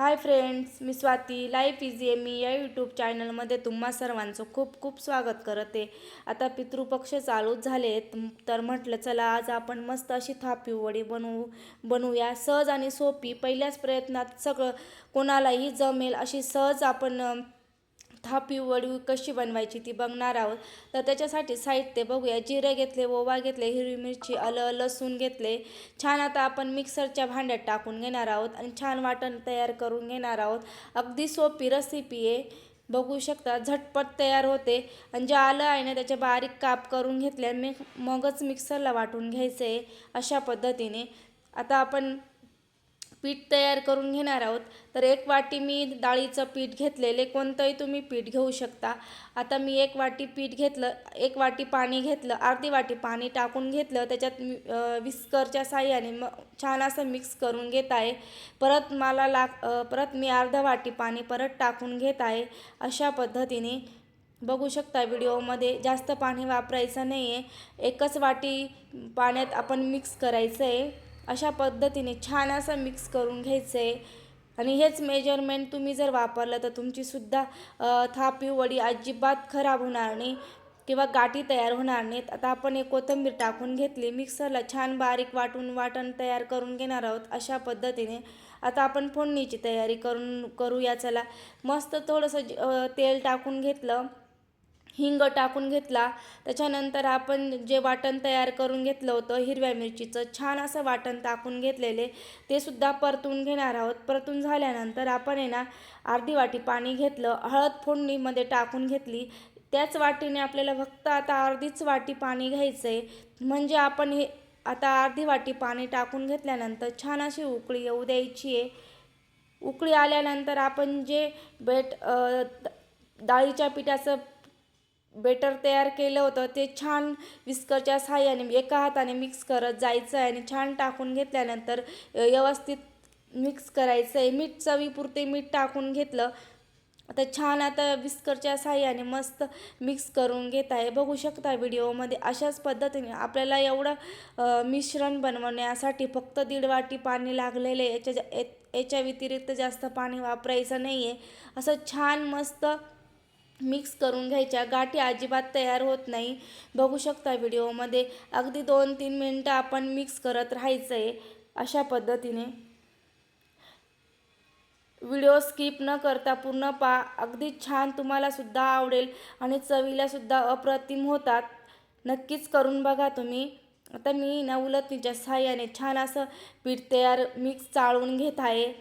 हाय friends मी Swati. Life easy आहे मी या यूट्यूब चॅनलमध्ये तुम्हा सर्वांचं खूप खूप स्वागत करते. आता पितृपक्ष चालूच झाले तर म्हटलं चला आज आपण मस्त अशी थापी वडी बनवू बनवूया. सहज आणि सोपी पहिल्याच प्रयत्नात सगळं कोणालाही जमेल अशी सहज आपण थापी वडी कशी बनवायची ती बघणार आहोत. तर त्याच्यासाठी साहित्य बघूया. जिरे घेतले ओवा घेतले हिरवी मिरची आलं लसूण घेतले. छान आता आपण मिक्सरच्या भांड्यात टाकून घेणार आहोत आणि छान वाटण तयार करून घेणार आहोत. अगदी सोपी रेसिपी आहे. बघू शकता झटपट तयार होते. आणि जे आलं आहे ना त्याचे बारीक काप करून घेतल्या मी मगच मिक्सरला वाटून घ्यायचं आहे अशा पद्धतीने. आता आपण पीठ तयार करून घेणार आहोत. तर एक वाटी मी डाळीचं पीठ घेतलेले. कोणतंही तुम्ही पीठ घेऊ शकता. आता मी एक वाटी पीठ घेतलं एक वाटी पाणी घेतलं अर्धी वाटी पाणी टाकून घेतलं. त्याच्यात विस्करच्या साह्याने म छान असं मिक्स करून घेत आहे. परत मला लाग परत मी अर्धा वाटी पाणी परत टाकून घेत आहे. अशा पद्धतीने. बघू शकता व्हिडिओमध्ये जास्त पाणी वापरायचं नाही आहे एकच वाटी पाण्यात आपण मिक्स करायचं आहे अशा पद्धतीने छान असं मिक्स करून घ्यायचं. आहे आणि हेच मेजरमेंट तुम्ही जर वापरलं तर तुमचीसुद्धा थापी वडी अजिबात खराब होणार नाही किंवा गाठी तयार होणार नाहीत. आता आपण एक कोथिंबीर टाकून घेतली मिक्सरला छान बारीक वाटून वाटण तयार करून घेणार आहोत अशा पद्धतीने. आता आपण फोडणीची तयारी करून करूया. चला मस्त थोडंसं तेल टाकून घेतलं. हिंग टाकून घेतला. त्याच्यानंतर आपण जे वाटण तयार करून घेतलं होतं हिरव्या मिरचीचं छान असं वाटण टाकून घेतलेले ते सुद्धा परतून घेणार आहोत. परतून झाल्यानंतर आपण आहे ना अर्धी वाटी पाणी घेतलं हळद फोडणीमध्ये टाकून घेतली. त्याच वाटीने आपल्याला फक्त आता अर्धीच वाटी पाणी घ्यायचं आहे म्हणजे आपण हे आता अर्धी वाटी पाणी टाकून घेतल्यानंतर छान अशी उकळी येऊ द्यायची आहे. उकळी आल्यानंतर आपण जे बेट द- डाळीच्या पिठाचं बेटर तयार केलं होतं. ते छान विस्करच्या साह्याने एका हाताने मिक्स करत जायचं आहे आणि छान टाकून घेतल्यानंतर व्यवस्थित मिक्स करायचं आहे मीठ चवीपुरते मीठ टाकून घेतलं. आता छान आता विस्करच्या साह्याने मस्त मिक्स करून घेत आहे. बघू शकता व्हिडिओमध्ये अशाच पद्धतीने आपल्याला एवढं मिश्रण बनवण्यासाठी फक्त दीड वाटी पाणी लागलेलं आहे. याच्या याच्या व्यतिरिक्त जास्त पाणी वापरायचं नाही आहे असं छान मस्त मिक्स करून घ्यायच्या. गाठी अजिबात तयार होत नाही. बघू शकता व्हिडिओमध्ये. अगदी दोन तीन मिनटं आपण मिक्स करत राहायचं आहे अशा पद्धतीने. व्हिडिओ स्किप न करता पूर्ण पा अगदी छान तुम्हाला सुद्धा आवडेल आणि चवीला सुद्धा अप्रतिम होतात. नक्कीच करून बघा तुम्ही. आता मी ना सहाय्याने छान असं पीठ तयार मिक्स चाळून घेत आहे.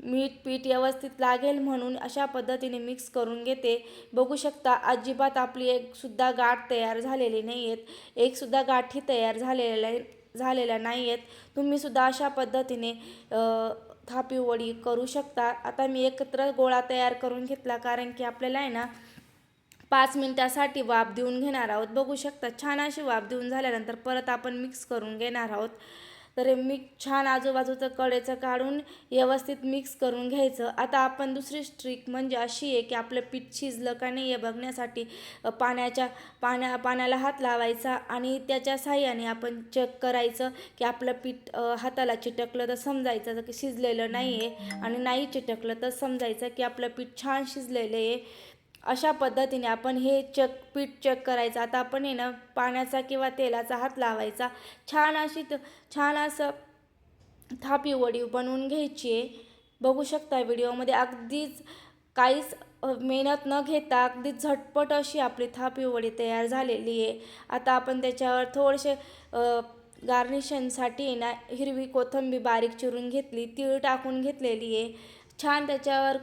मीठ पीठ व्यवस्थित लागेल म्हणून अशा पद्धतीने मिक्स करून घेते. बघू शकता अजिबात आपली एक सुद्धा गाठ तयार झालेली नाही आहेत एकसुद्धा गाठी तयार झालेल्या झालेल्या नाही आहेत तुम्हीसुद्धा अशा पद्धतीने थापीवडी थापी वडी करू शकता. आता मी एकत्र गोळा तयार करून घेतला कारण की आपल्याला आहे ना पाच मिनटासाठी वाफ देऊन घेणार आहोत. बघू शकता छान अशी वाफ देऊन झाल्यानंतर परत आपण मिक्स करून घेणार आहोत. तर हे मिक्स छान आजूबाजूचं कडेचं काढून व्यवस्थित मिक्स करून घ्यायचं. आता आपण दुसरी स्ट्रिक म्हणजे अशी आहे की आपलं पीठ शिजलं का नाही हे बघण्यासाठी पाण्याच्या पाण्या पाण्याला हात लावायचा आणि त्याच्या साह्याने आपण चेक करायचं की आपलं पीठ हाताला चिटकलं तर समजायचं की शिजलेलं नाही आहे आणि नाही चिटकलं तर समजायचं की आपलं पीठ छान शिजलेलं आहे. अशा पद्धतीने आपण हे चेक पीठ चेक करायचं. आता आपण आहे ना पाण्याचा किंवा तेलाचा हात लावायचा. छान अशी त- छान असं थापी वडी बनवून घ्यायची आहे. बघू शकता व्हिडिओमध्ये. अगदीच काहीच मेहनत न घेता अगदी झटपट अशी आपली थापी वडी तयार झालेली आहे. आता आपण त्याच्यावर थोडेसे गार्निशनसाठी ना हिरवी कोथंबी बारीक चिरून घेतली तीळ टाकून घेतलेली आहे. छान त्याच्यावर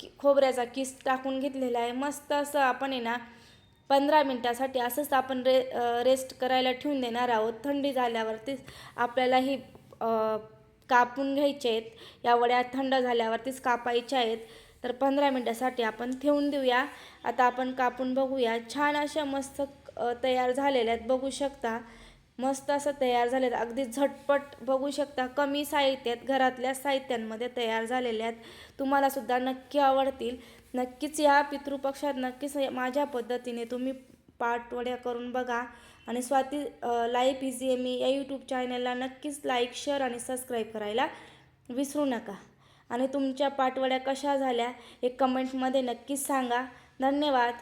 कि खोबऱ्याचा किस टाकून घेतलेला आहे. मस्त असं आपण आहे ना पंधरा मिनटासाठी असंच आपण रे रेस्ट करायला ठेवून देणार आहोत. थंडी झाल्यावरतीच आपल्याला ही कापून घ्यायचे आहेत. या वड्या थंड झाल्यावरतीच कापायच्या आहेत. तर पंधरा मिनटासाठी आपण ठेवून देऊया. आता आपण कापून बघूया. छान अशा मस्त तयार झालेल्या आहेत. बघू शकता. मस्त असं तयार झालेलं. अगदी झटपट बघू शकता. कमी साहित्यात घरातल्या साहित्यांमध्ये तयार झालेल्या आहेत. तुम्हाला सुद्धा नक्की आवडतील. नक्कीच या पितृपक्षात नक्कीच माझ्या पद्धतीने तुम्ही पाठवड्या करून बघा. आणि स्वाती लाईफ इझी एम मी या यूट्यूब चॅनलला नक्कीच लाईक शेअर आणि सबस्क्राईब करायला विसरू नका. आणि तुमच्या पाठवड्या कशा झाल्या हे कमेंटमध्ये नक्कीच सांगा. धन्यवाद.